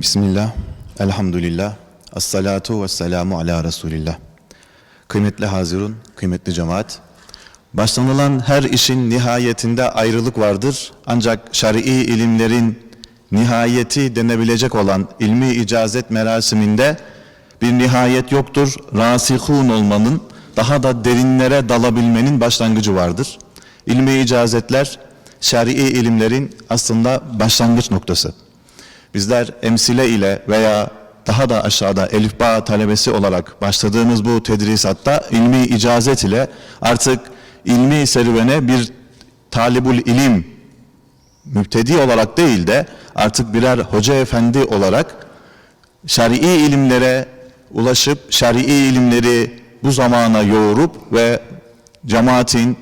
Bismillah, elhamdülillah, esselatu ve selamu ala Resulillah. Kıymetli hazirun, kıymetli cemaat, başlanılan her işin nihayetinde ayrılık vardır. Ancak şer'i ilimlerin nihayeti denebilecek olan ilmi icazet merasiminde bir nihayet yoktur. Rasihun olmanın, daha da derinlere dalabilmenin başlangıcı vardır. İlmi icazetler, şer'i ilimlerin aslında başlangıç noktası. Bizler emsile ile veya daha da aşağıda elifba talebesi olarak başladığımız bu tedrisatta ilmi icazet ile artık ilmi serüvene bir talibul ilim müptedi olarak değil de artık birer hoca efendi olarak şer'i ilimlere ulaşıp şer'i ilimleri bu zamana yoğurup ve cemaatin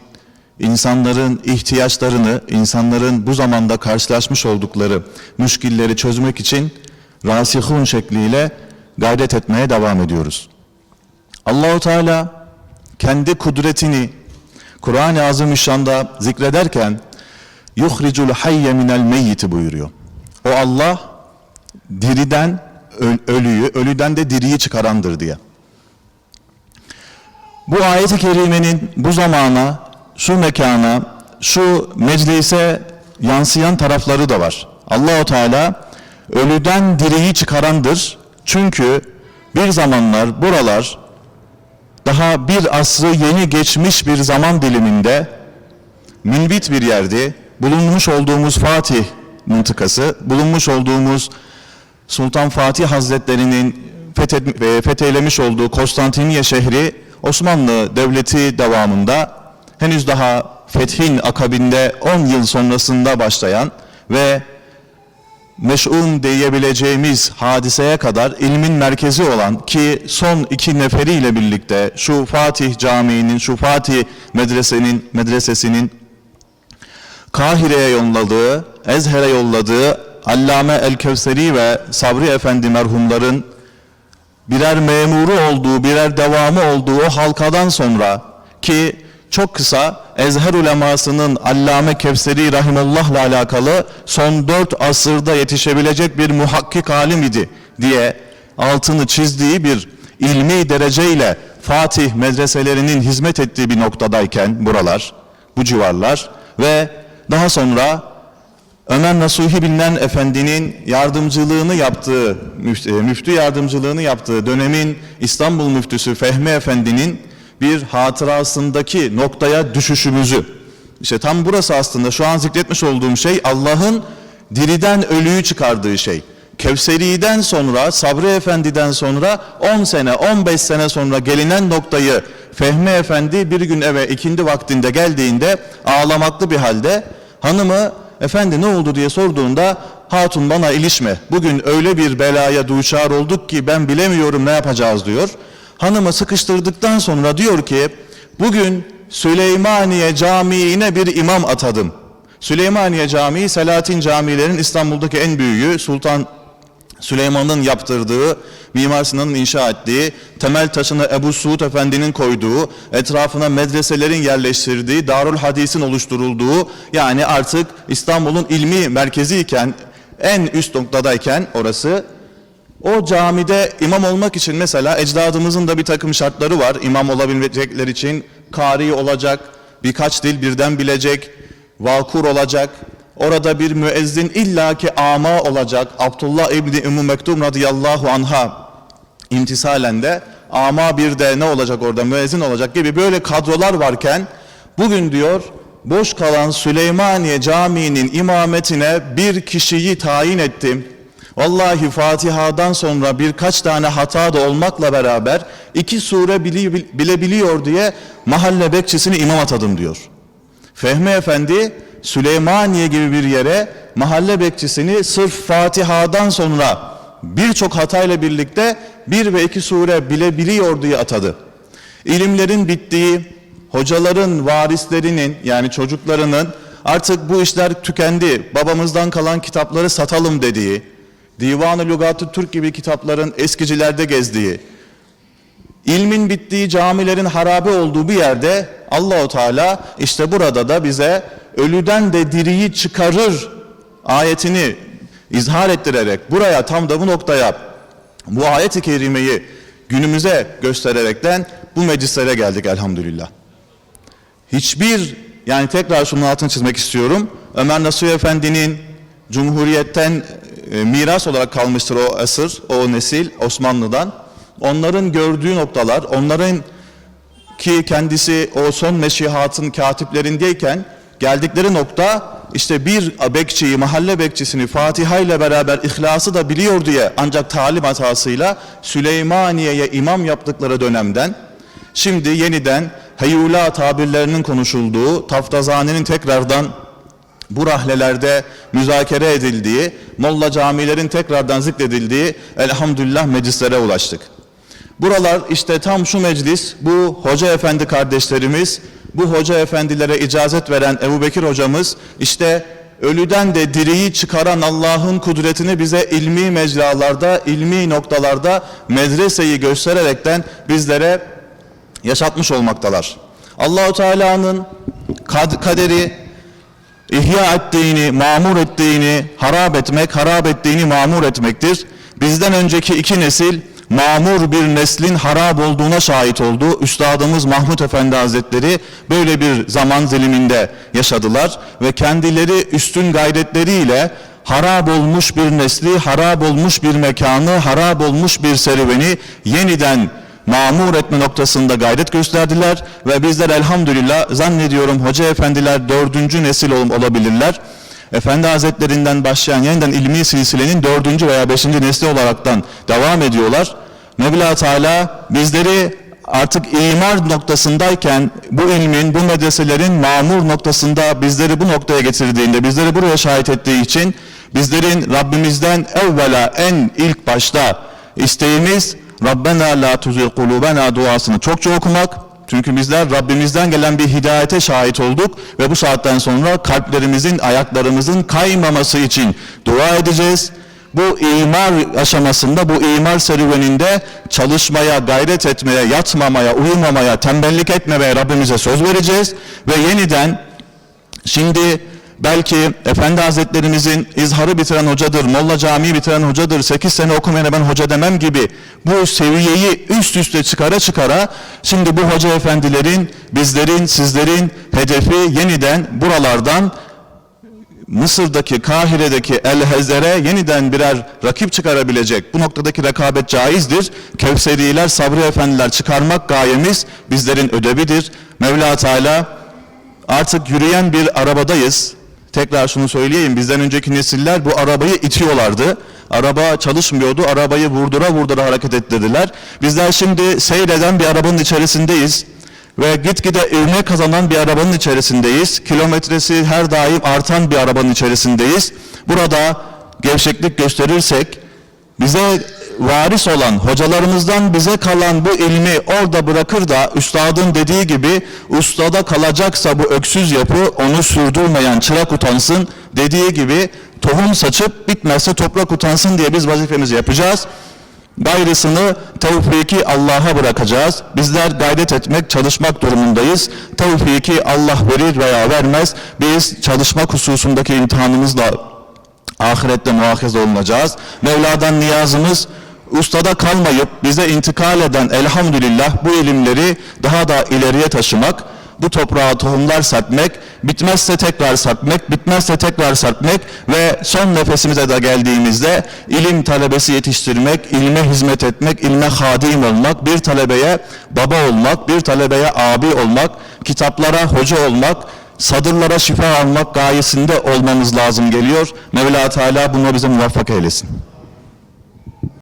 insanların ihtiyaçlarını, insanların bu zamanda karşılaşmış oldukları müşkilleri çözmek için rasihun şekliyle gayret etmeye devam ediyoruz. Allahu Teala kendi kudretini Kur'an-ı Azimüşşan'da zikrederken yuhricul hayye minel meyyiti buyuruyor. O Allah diriden öl- ölüyü, ölüden de diriyi çıkarandır diye. Bu ayet-i kerimenin bu zamana, şu mekana, şu meclise yansıyan tarafları da var. Allahu Teala ölüden diriyi çıkarandır. Çünkü bir zamanlar buralar daha bir asrı yeni geçmiş bir zaman diliminde milbit bir yerdi. Bulunmuş olduğumuz Fatih mıntıkası, bulunmuş olduğumuz Sultan Fatih Hazretleri'nin e, fetheylemiş olduğu Konstantiniye şehri Osmanlı Devleti devamında henüz daha fethin akabinde 10 yıl sonrasında başlayan ve meş'un diyebileceğimiz hadiseye kadar ilmin merkezi olan ki son iki neferiyle birlikte şu Fatih Camii'nin, şu Fatih medresenin medresesinin Kahire'ye yolladığı, Ezher'e yolladığı Allame El-Kevseri ve Sabri Efendi merhumların birer memuru olduğu, birer devamı olduğu o halkadan sonra ki çok kısa Ezher ulemasının Allame Kevseri Rahimullah'la alakalı son dört asırda yetişebilecek bir muhakkik alim idi diye altını çizdiği bir ilmi dereceyle Fatih medreselerinin hizmet ettiği bir noktadayken buralar, bu civarlar ve daha sonra Ömer Nasuhi bilinen efendinin yardımcılığını yaptığı, e, müftü yardımcılığını yaptığı dönemin İstanbul müftüsü Fehmi Efendi'nin bir hatırasındaki noktaya düşüşümüzü. İşte tam burası aslında şu an zikretmiş olduğum şey Allah'ın diriden ölüyü çıkardığı şey. Kevseri'den sonra, Sabri Efendi'den sonra 10 sene, 15 sene sonra gelinen noktayı Fehmi Efendi bir gün eve ikindi vaktinde geldiğinde ağlamaklı bir halde hanımı efendi ne oldu diye sorduğunda hatun bana ilişme. Bugün öyle bir belaya duçar olduk ki ben bilemiyorum ne yapacağız diyor. Hanımı sıkıştırdıktan sonra diyor ki bugün Süleymaniye Camii'ne bir imam atadım. Süleymaniye Camii Selahattin camilerin İstanbul'daki en büyüğü Sultan Süleyman'ın yaptırdığı, Mimar Sinan'ın inşa ettiği, temel taşını Ebu Suud Efendi'nin koyduğu, etrafına medreselerin yerleştirdiği, Darul Hadis'in oluşturulduğu, yani artık İstanbul'un ilmi merkezi iken, en üst noktadayken orası, o camide imam olmak için mesela ecdadımızın da bir takım şartları var. İmam olabilecekler için kari olacak, birkaç dil birden bilecek, vakur olacak. Orada bir müezzin illaki ama olacak. Abdullah İbni Ümmü Mektum radıyallahu anha imtisalen de ama bir de ne olacak orada müezzin olacak gibi böyle kadrolar varken bugün diyor boş kalan Süleymaniye Camii'nin imametine bir kişiyi tayin ettim. Vallahi Fatiha'dan sonra birkaç tane hata da olmakla beraber iki sure bili- bilebiliyor diye mahalle bekçisini imam atadım diyor. Fehmi Efendi Süleymaniye gibi bir yere mahalle bekçisini sırf Fatiha'dan sonra birçok hatayla birlikte bir ve iki sure bilebiliyor diye atadı. İlimlerin bittiği, hocaların varislerinin yani çocuklarının artık bu işler tükendi, babamızdan kalan kitapları satalım dediği, Divan-ı Lügat-ı Türk gibi kitapların eskicilerde gezdiği, ilmin bittiği camilerin harabe olduğu bir yerde Allahu Teala işte burada da bize ölüden de diriyi çıkarır ayetini izhar ettirerek buraya tam da bu noktaya bu ayet-i kerimeyi günümüze göstererekten bu meclislere geldik elhamdülillah. Hiçbir yani tekrar şunun altını çizmek istiyorum. Ömer Nasuhi Efendi'nin Cumhuriyet'ten e, miras olarak kalmıştır o asır, o nesil Osmanlı'dan. Onların gördüğü noktalar, onların ki kendisi o son meşihatın katiplerindeyken geldikleri nokta işte bir bekçiyi, mahalle bekçisini Fatiha ile beraber ihlası da biliyor diye ancak talim hatasıyla Süleymaniye'ye imam yaptıkları dönemden şimdi yeniden heyula tabirlerinin konuşulduğu, taftazanenin tekrardan bu rahlelerde müzakere edildiği, molla camilerin tekrardan zikredildiği elhamdülillah meclislere ulaştık. Buralar işte tam şu meclis, bu hoca efendi kardeşlerimiz, bu hoca efendilere icazet veren Ebu Bekir hocamız, işte ölüden de diriyi çıkaran Allah'ın kudretini bize ilmi mecralarda, ilmi noktalarda medreseyi göstererekten bizlere yaşatmış olmaktalar. Allahu Teala'nın kad- kaderi ihya ettiğini, mamur ettiğini harap etmek, harap ettiğini mamur etmektir. Bizden önceki iki nesil mamur bir neslin harap olduğuna şahit oldu. Üstadımız Mahmut Efendi Hazretleri böyle bir zaman diliminde yaşadılar ve kendileri üstün gayretleriyle harap olmuş bir nesli, harap olmuş bir mekanı, harap olmuş bir serüveni yeniden mamur etme noktasında gayret gösterdiler ve bizler elhamdülillah zannediyorum hoca efendiler dördüncü nesil ol- olabilirler. Efendi Hazretlerinden başlayan yeniden ilmi silsilenin dördüncü veya beşinci nesli olaraktan devam ediyorlar. Mevla Teala bizleri artık imar noktasındayken bu ilmin, bu medreselerin mamur noktasında bizleri bu noktaya getirdiğinde, bizleri buraya şahit ettiği için bizlerin Rabbimizden evvela en ilk başta isteğimiz Rabbena la tuzigh kulubena duasını çokça okumak. Çünkü bizler Rabbimizden gelen bir hidayete şahit olduk ve bu saatten sonra kalplerimizin, ayaklarımızın kaymaması için dua edeceğiz. Bu imar aşamasında, bu imar serüveninde çalışmaya, gayret etmeye, yatmamaya, uyumamaya, tembellik etmemeye Rabbimize söz vereceğiz ve yeniden Şimdi belki Efendi Hazretlerimizin izharı bitiren hocadır, Molla Camii bitiren hocadır, 8 sene okumayana ben hoca demem gibi bu seviyeyi üst üste çıkara çıkara şimdi bu hoca efendilerin, bizlerin, sizlerin hedefi yeniden buralardan Mısır'daki, Kahire'deki El Hezer'e yeniden birer rakip çıkarabilecek. Bu noktadaki rekabet caizdir. Kevseriler, Sabri Efendiler çıkarmak gayemiz bizlerin ödevidir. Mevla Teala artık yürüyen bir arabadayız. Tekrar şunu söyleyeyim. Bizden önceki nesiller bu arabayı itiyorlardı. Araba çalışmıyordu. Arabayı vurdura vurdura hareket ettirdiler. Bizler şimdi seyreden bir arabanın içerisindeyiz. Ve gitgide ivme kazanan bir arabanın içerisindeyiz. Kilometresi her daim artan bir arabanın içerisindeyiz. Burada gevşeklik gösterirsek bize varis olan hocalarımızdan bize kalan bu ilmi orada bırakır da üstadın dediği gibi ustada kalacaksa bu öksüz yapı onu sürdürmeyen çırak utansın dediği gibi tohum saçıp bitmezse toprak utansın diye biz vazifemizi yapacağız. Gayrısını tevfiki Allah'a bırakacağız. Bizler gayret etmek, çalışmak durumundayız. Tevfiki Allah verir veya vermez. Biz çalışmak hususundaki imtihanımızla ahirette muhakeze olunacağız. Mevla'dan niyazımız ustada kalmayıp bize intikal eden elhamdülillah bu ilimleri daha da ileriye taşımak, bu toprağa tohumlar serpmek, bitmezse tekrar serpmek, bitmezse tekrar serpmek ve son nefesimize de geldiğimizde ilim talebesi yetiştirmek, ilme hizmet etmek, ilme hadim olmak, bir talebeye baba olmak, bir talebeye abi olmak, kitaplara hoca olmak, sadırlara şifa almak gayesinde olmamız lazım geliyor. Mevla Teala bunu bize muvaffak eylesin.